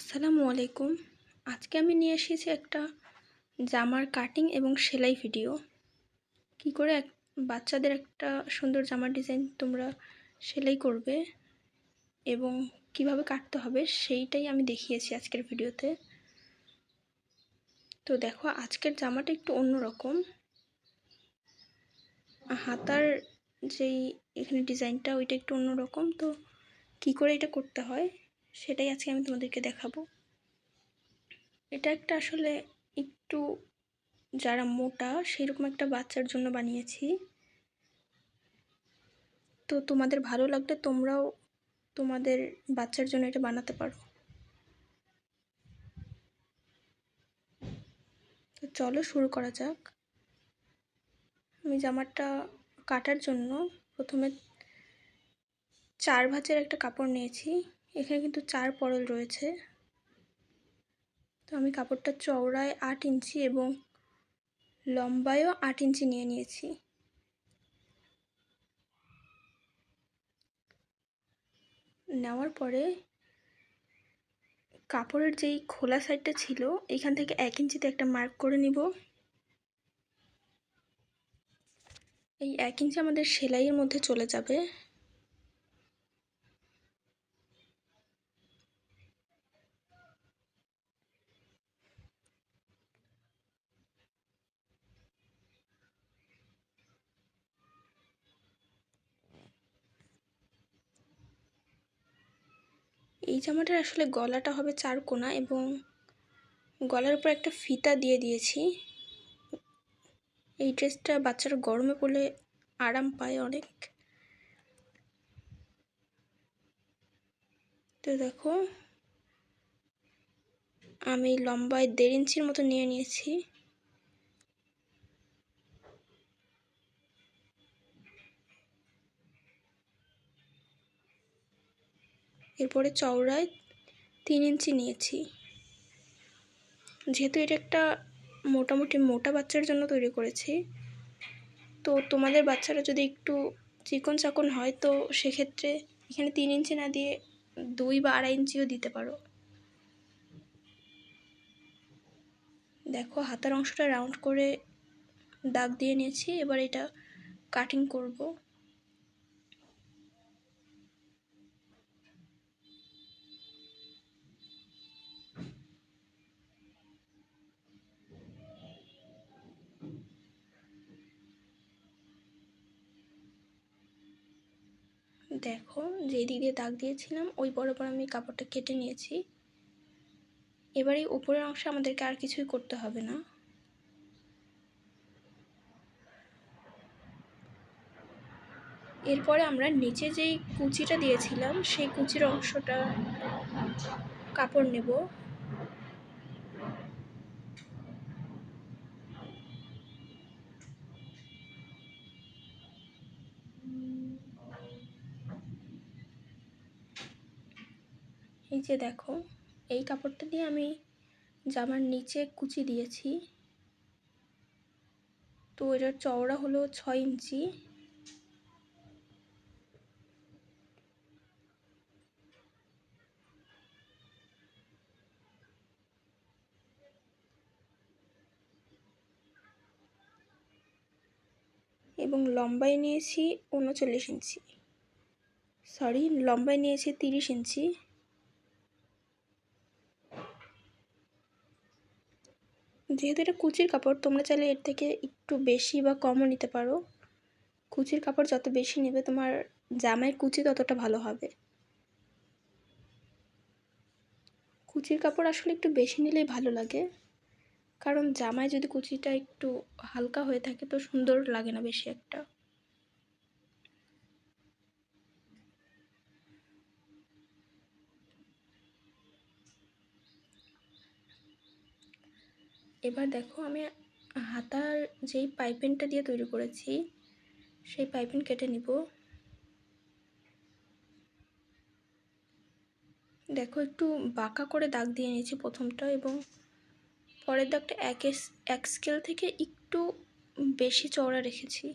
আসসালামু আলাইকুম। আজকে আমি নিয়ে এসেছি একটা জামার কাটিং এবং সেলাই ভিডিও। কি করে এক বাচ্চাদের একটা সুন্দর জামার ডিজাইন তোমরা সেলাই করবে এবং কীভাবে কাটতে হবে সেইটাই আমি দেখিয়েছি আজকের ভিডিওতে। তো দেখো, আজকের জামাটা একটু অন্যরকম। হাতার যেই এখানে ডিজাইনটা, ওইটা একটু অন্যরকম। তো কি করে এটা করতে হয়? সেটাই আজকে আমি তোমাদেরকে দেখাবো। এটা একটা আসলে একটু যারা মোটা সেরকম একটা বাচ্চার জন্য বানিয়েছি। তো তোমাদের ভালো লাগলে তোমরাও তোমাদের বাচ্চার জন্য এটা বানাতে পারো। তো চলো শুরু করা যাক। আমি জামাটা কাটার জন্য প্রথমে চার ভাঁজের একটা কাপড় নিয়েছি। এখানে কিন্তু চার পরল রয়েছে। তো আমি কাপড়টা চওড়ায় আট ইঞ্চি এবং লম্বায়ও আট ইঞ্চি নিয়ে নিয়েছি। নেওয়ার পরে কাপড়ের যেই খোলা সাইডটা ছিল, এখান থেকে এক ইঞ্চিতে একটা মার্ক করে নিব। এই এক ইঞ্চি আমাদের সেলাইয়ের মধ্যে চলে যাবে। জামাটার আসলে গলাটা হবে চার কোনা এবং গলার উপর একটা ফিতা দিয়ে দিয়েছি। এই ড্রেসটা বাচ্চারা গরমে পড়লে আরাম পায় অনেক। তো দেখো, আমি লম্বায় দেড় ইঞ্চির মতো নিয়ে নিয়েছি। এরপরে চওড়ায় তিন ইঞ্চি নিয়েছি। যেহেতু এটা একটা মোটামুটি মোটা বাচ্চার জন্য তৈরি করেছি, তো তোমাদের বাচ্চারা যদি একটু চিকন চাকন হয়, তো সেক্ষেত্রে এখানে তিন ইঞ্চি না দিয়ে দুই বা আড়াই ইঞ্চিও দিতে পারো। দেখো, হাতার অংশটা রাউন্ড করে দাগ দিয়ে নিয়েছি, এবার এটা কাটিং করব। দেখো, যেই দিক দিয়ে দাগ দিয়েছিলাম, ওই বরাবর আমি কাপড়টা কেটে নিয়েছি। এবার উপরের অংশে আমাদেরকে আর কিছুই করতে হবে না। এরপরে আমরা নিচে যেই কুচিটা দিয়েছিলাম, সেই কুচির অংশটা কাপড় নেব। এই যে দেখো, এই কাপড়টা দিয়ে আমি জামার নিচে কুচি দিয়েছি। তো এটার চওড়া হলো ছয় ইঞ্চি। এবং লম্বায় নিয়েছি উনচল্লিশ ইঞ্চি। সরি, লম্বায় নিয়েছি তিরিশ ইঞ্চি। যেহেতু এটা কুচির কাপড়, তোমরা চাইলে এর থেকে একটু বেশি বা কমও নিতে পারো। কুচির কাপড় যত বেশি নেবে, তোমার জামায় কুচি ততটা ভালো হবে। কুচির কাপড় আসলে একটু বেশি নিলেই ভালো লাগে। কারণ জামায় যদি কুচিটা একটু হালকা হয়ে থাকে, তো সুন্দর লাগে না বেশি একটা। এবার দেখো আমি হাতার যেই পাইপেনটা দিয়ে তৈরি করেছি, সেই পাইপেন কেটে নিব। দেখো একটু বাঁকা করে দাগ দিয়ে নিয়েছি প্রথমটা এবং পরের দাগটা এক এক স্কেল থেকে একটু বেশি চওড়া রেখেছি।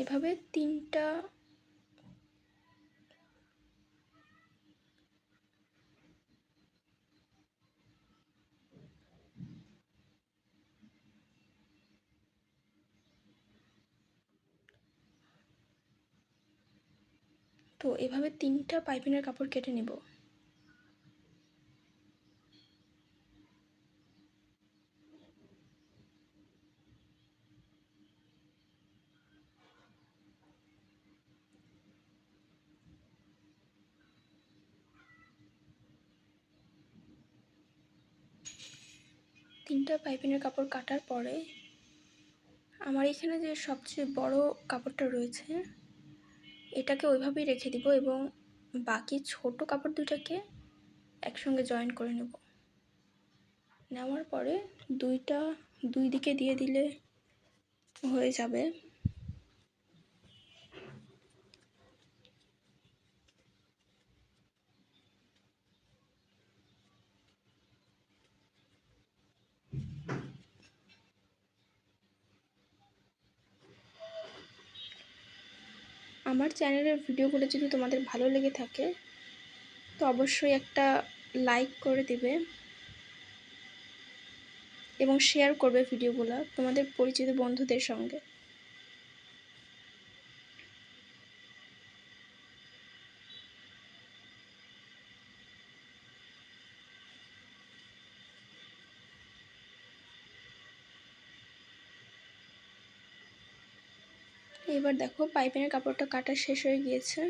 এভাবে তিনটা এভাবে তিনটা পাইপিনের কাপড় কেটে নেব। তিনটা পাইপিনের কাপড় কাটার পরে আমার এখানে যে সবচেয়ে বড় কাপড়টা রয়েছে এটাকে ওইভাবেই রেখে দিব এবং বাকি ছোট কাপড় দুটাকে একসঙ্গে জয়েন করে নেব। নেওয়ার পরে দুইটা, দুই দিকে দিয়ে দিলে হয়ে যাবে। আমার চ্যানেলের ভিডিওগুলো যদি তোমাদের ভালো লেগে থাকে, তো অবশ্যই একটা লাইক করে দেবে এবং শেয়ার করবে ভিডিওগুলো তোমাদের পরিচিত বন্ধুদের সঙ্গে। এবার দেখো পাইপিনের কাপড়টা কাটা শেষ হয়ে গিয়েছে।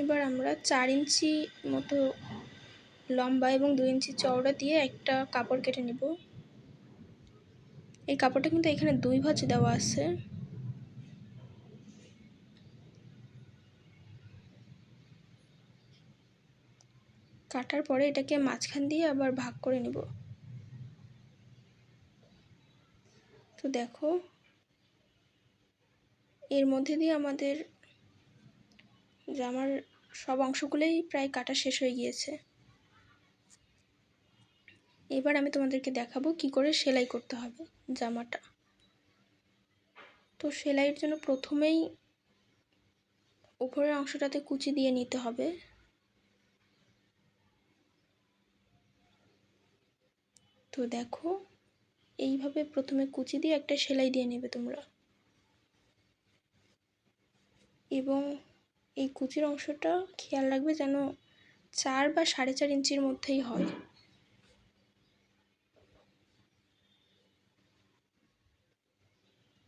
এবার আমরা চার ইঞ্চি মতো লম্বা এবং দুই ইঞ্চি চওড়া দিয়ে একটা কাপড় কেটে নেব। এই কাপড়টা কিন্তু এখানে দুই ভাঁজ দেওয়া আছে। কাটার পরে এটাকে মাঝখান দিয়ে আবার ভাগ করে নেব। তো দেখো, এর মধ্যে দিয়ে আমাদের জামার সব অংশগুলোই প্রায় কাটা শেষ হয়ে গিয়েছে। এবার আমি তোমাদেরকে দেখাবো কি করে সেলাই করতে হবে জামাটা। তো সেলাইয়ের জন্য প্রথমেই উপরের অংশটাতে কুচি দিয়ে নিতে হবে। তো দেখো, এইভাবে প্রথমে কুচি দিয়ে একটা সেলাই দিয়ে নেবে তোমরা। এবং এই কুচির অংশটা খেয়াল রাখবে যেন চার বা সাড়ে চার ইঞ্চির মধ্যেই হয়।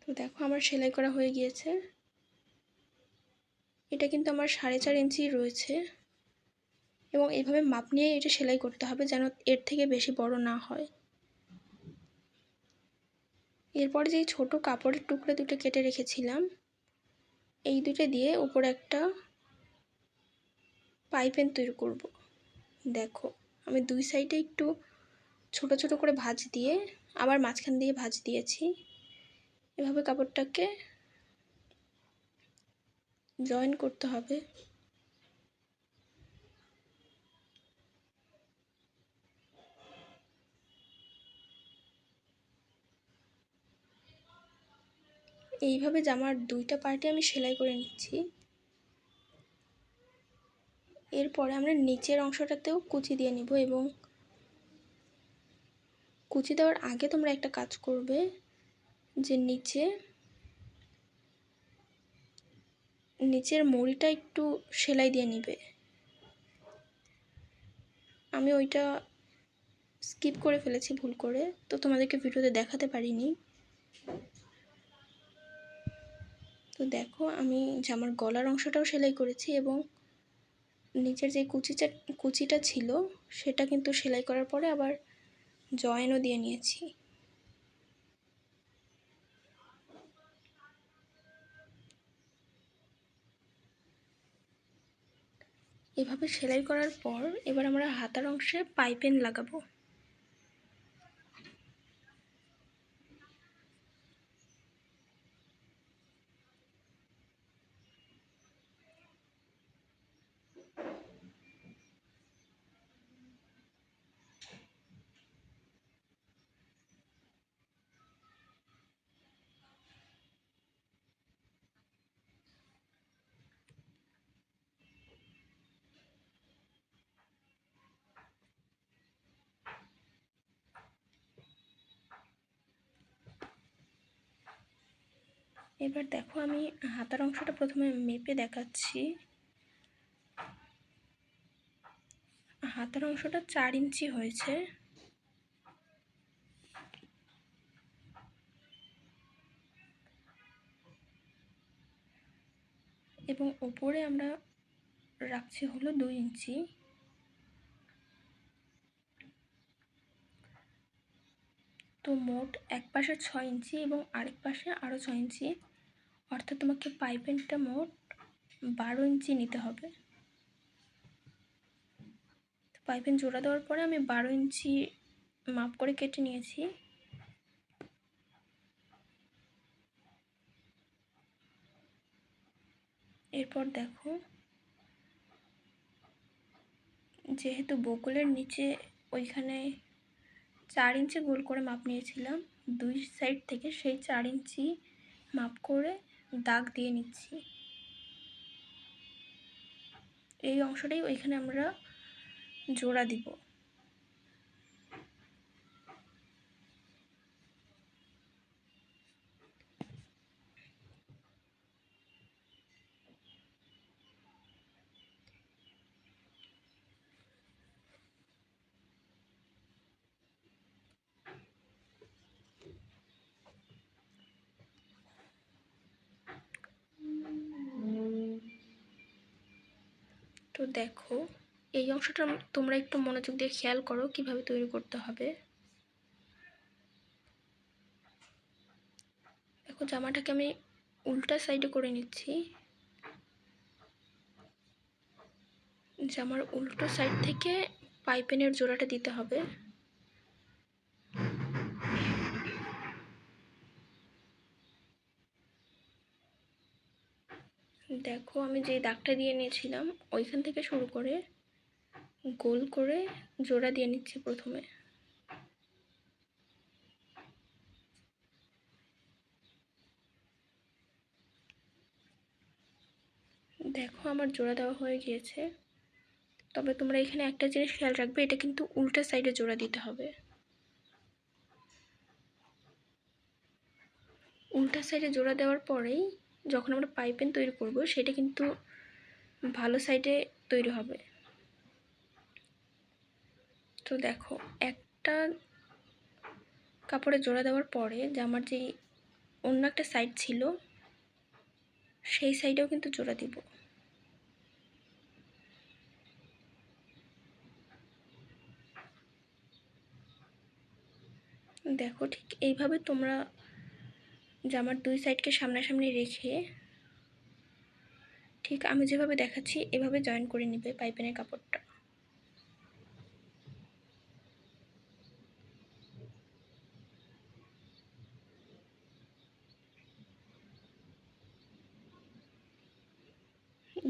তো দেখো, আমার সেলাই করা হয়ে গিয়েছে। এটা কিন্তু আমার সাড়ে চার ইঞ্চি রয়েছে। এবং এইভাবে মাপ নিয়ে এটা সেলাই করতে হবে যেন এর থেকে বেশি বড় না হয়। এরপরে যেই ছোট কাপড়ের টুকরো দুটো কেটে রেখেছিলাম, এই দুটো দিয়ে উপরে একটা পাইপেন তৈরি করব। দেখো, আমি দুই সাইডে একটু ছোট ছোট করে ভাঁজ দিয়ে আবার মাঝখান দিয়ে ভাঁজ দিয়েছি। এভাবে কাপড়টাকে জয়েন করতে হবে। এইভাবে জামার দুইটা পার্টে আমি সেলাই করে নিচ্ছি। এরপরে আমরা নিচের অংশটাতেও কুচি দিয়ে নিব এবং কুচি দেওয়ার আগে তোমরা একটা কাজ করবে যে নিচে, নিচের মড়িটা একটু সেলাই দিয়ে নিবে। আমি ওইটা স্কিপ করে ফেলেছি ভুল করে, তো তোমাদেরকে ভিডিওতে দেখাতে পারিনি। তো দেখো, আমি জামার গলার অংশটাও সেলাই করেছি এবং নিচের যে কুচিটা কুচিটা ছিল সেটা কিন্তু সেলাই করার পরে আবার জয়েনও দিয়ে নিয়েছি। এভাবে সেলাই করার পর এবার আমরা হাতার অংশে পাইপেন লাগাবো। এবার দেখো আমি হাতার অংশটা প্রথমে মেপে দেখাচ্ছি। হাতার অংশটা চার ইঞ্চি হয়েছে। এবং ওপরে আমরা রাখছি হলো দুই ইঞ্চি। তো মোট এক পাশে ছয় ইঞ্চি এবং আরেক পাশে আরও ছয় ইঞ্চি। অর্থাৎ তোমাকে পাইপেনটা মোট বারো ইঞ্চি নিতে হবে। পাইপেন জোড়া দেওয়ার পরে আমি বারো ইঞ্চি মাপ করে কেটে নিয়েছি। এরপর দেখো, যেহেতু বকুলের নিচে ওইখানে চার ইঞ্চি গোল করে মাপ নিয়েছিলাম। দুই সাইড থেকে সেই চার ইঞ্চি মাপ করে দাগ দিয়ে নিচ্ছি। এই অংশটাই ওইখানে আমরা জোড়া দিব। তো দেখো, এই অংশটা তোমরা একটু মনোযোগ দিয়ে খেয়াল করো কীভাবে তৈরি করতে হবে। দেখো, জামাটাকে আমি উল্টা সাইডে করে নিচ্ছি। জামার উল্টো সাইড থেকে পাইপেনের জোড়াটা দিতে হবে। দেখো, আমি যে দাগটা দিয়ে নিয়েছিলাম, ওইখান থেকে শুরু করে গোল করে জোড়া দিয়ে নিচ্ছি প্রথমে। দেখো, আমার জোড়া দেওয়া হয়ে গিয়েছে। তবে তোমরা এখানে একটা জিনিস খেয়াল রাখবে, এটা কিন্তু উল্টা সাইডে জোড়া দিতে হবে। উল্টা সাইডে জোড়া দেওয়ার পরেই যখন আমরা পাইপেন তৈরি করব, সেটা কিন্তু ভালো সাইডে তৈরি হবে। তো দেখো, একটা কাপড়ে জোড়া দেওয়ার পরে জামার যে অন্য একটা সাইড ছিল, সেই সাইডেও কিন্তু জোড়া দিব। দেখো ঠিক এইভাবে তোমরা জামার দুই সাইডকে সামনাসামনি রেখে ঠিক আমি যেভাবে দেখাচ্ছি, এভাবে জয়েন করে নিবে পাইপেনের কাপড়টা।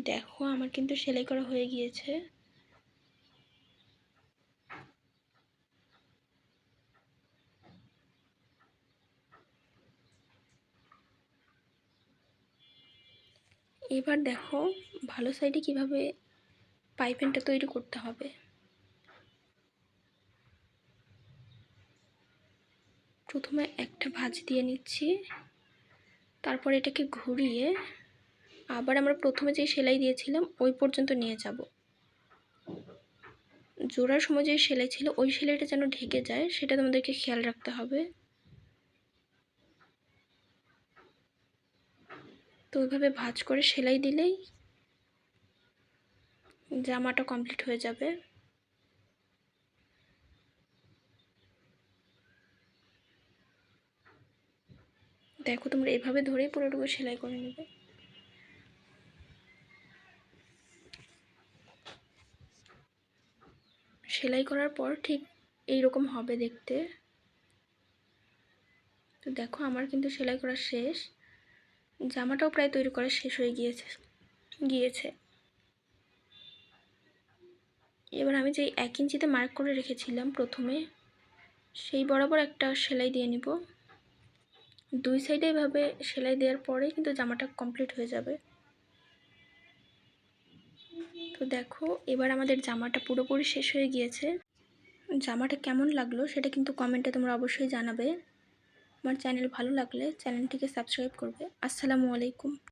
দেখো, আমার কিন্তু সেলাই করা হয়ে গিয়েছে। এবার দেখো ভালো সাইডে কীভাবে পাইপেনটা তৈরি করতে হবে। প্রথমে একটা ভাঁজ দিয়ে নিচ্ছি, তারপর এটাকে ঘুরিয়ে আবার আমরা প্রথমে যে সেলাই দিয়েছিলাম ওই পর্যন্ত নিয়ে যাব। জোড়ার সময় যে সেলাই ছিল ওই সেলাইটা যেন ঢেকে যায় সেটা তোমাদেরকে খেয়াল রাখতে হবে। তো ওইভাবে ভাঁজ করে সেলাই দিলেই জামাটা কমপ্লিট হয়ে যাবে। দেখো তোমরা এভাবে ধরেই পুরোটুকু সেলাই করে নেবে। সেলাই করার পর ঠিক এই রকম হবে দেখতে। তো দেখো আমার কিন্তু সেলাই করা শেষ। জামাটাও প্রায় তৈরি করা শেষ হয়ে গিয়েছে গিয়েছে। এবার আমি যে এক ইঞ্চিতে মার্ক করে রেখেছিলাম প্রথমে, সেই বরাবর একটা সেলাই দিয়ে নিব। দুই সাইডে এভাবে সেলাই দেওয়ার পরে কিন্তু জামাটা কমপ্লিট হয়ে যাবে। তো দেখো, এবার আমাদের জামাটা পুরোপুরি শেষ হয়ে গিয়েছে। জামাটা কেমন লাগল সেটা কিন্তু কমেন্টে তোমরা অবশ্যই জানাবে। আমার চ্যানেল ভালো লাগলে চ্যানেলটিকে সাবস্ক্রাইব করবে। আসসালামু আলাইকুম।